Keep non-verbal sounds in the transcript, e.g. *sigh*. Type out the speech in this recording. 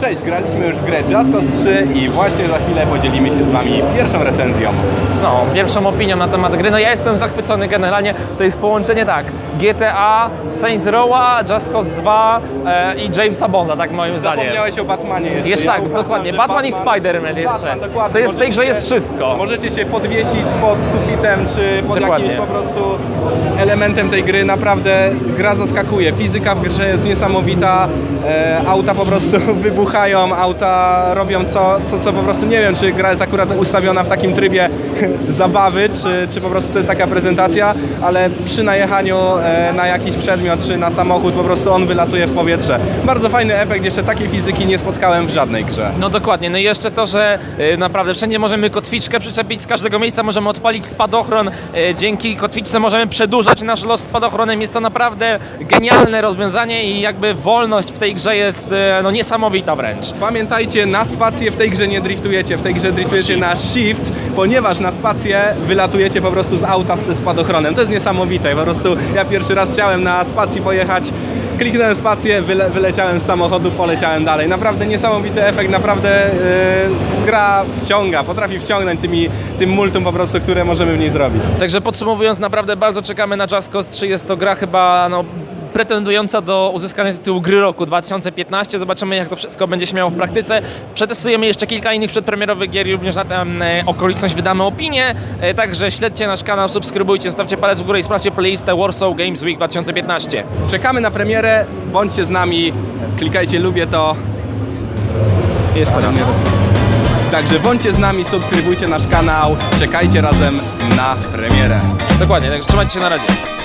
Cześć, graliśmy już w grę Just Cause 3 i właśnie za chwilę podzielimy się z Wami pierwszą recenzją. No, pierwszą opinią na temat gry. No ja jestem zachwycony generalnie. To jest połączenie tak, GTA, Saints Row'a, Just Cause 2 e, i Jamesa Bonda, tak moim zdaniem. Zapomniałeś o Batmanie jeszcze. Ja tak, uważam, dokładnie. że Batman i Spider-Man jeszcze. Batman, dokładnie. To jest w tej grze Możecie jest się- wszystko. Możecie się podwiesić pod sufitem, czy pod Dokładnie. jakimś po prostu elementem tej gry. Naprawdę gra zaskakuje. Fizyka w grze jest niesamowita. E, auta po prostu *laughs* wybuchają, auta robią co, co, co po prostu nie wiem, czy gra jest akurat ustawiona w takim trybie *laughs* zabawy, czy, czy po prostu to jest taka prezentacja, ale przy najechaniu e, na jakiś przedmiot, czy na samochód, po prostu on wylatuje w powietrze. Bardzo fajny efekt, jeszcze takiej fizyki nie spotkałem w żadnej grze. No dokładnie, no i jeszcze to, że y, naprawdę wszędzie możemy kotwiczkę przyczepić, z każdego miejsca możemy odpalić spadochron, y, dzięki kotwiczce możemy przedłużać nasz los spadochronem, jest to naprawdę genialne rozwiązanie i jakby wolność w tej grze jest y, no niesamowita wręcz. Pamiętajcie, na spację w tej grze nie driftujecie, w tej grze driftujecie na shift, ponieważ na spację wylatujecie po prostu z auta ze spadochronem. To jest niesamowite, po prostu ja pierwszy raz chciałem na spacji pojechać, kliknąłem spację, wyle, wyleciałem z samochodu, poleciałem dalej. Naprawdę niesamowity efekt, naprawdę yy, gra wciąga, potrafi wciągnąć tymi, tym multum po prostu, które możemy w niej zrobić. Także podsumowując, naprawdę bardzo czekamy na Just Cause 3, jest to gra chyba no, pretendująca do uzyskania tytułu gry roku 2015. Zobaczymy jak to wszystko będzie się miało w praktyce. Przetestujemy jeszcze kilka innych przedpremierowych gier i również na tę okoliczność wydamy opinię. E, także śledźcie nasz kanał, subskrybujcie, stawcie palec w górę i sprawdźcie playlistę Warsaw Games Week 2015. Czekamy na premierę, bądźcie z nami, klikajcie lubię to. Jeszcze raz. Także bądźcie z nami, subskrybujcie nasz kanał, czekajcie razem na premierę. Dokładnie, także trzymajcie się na razie.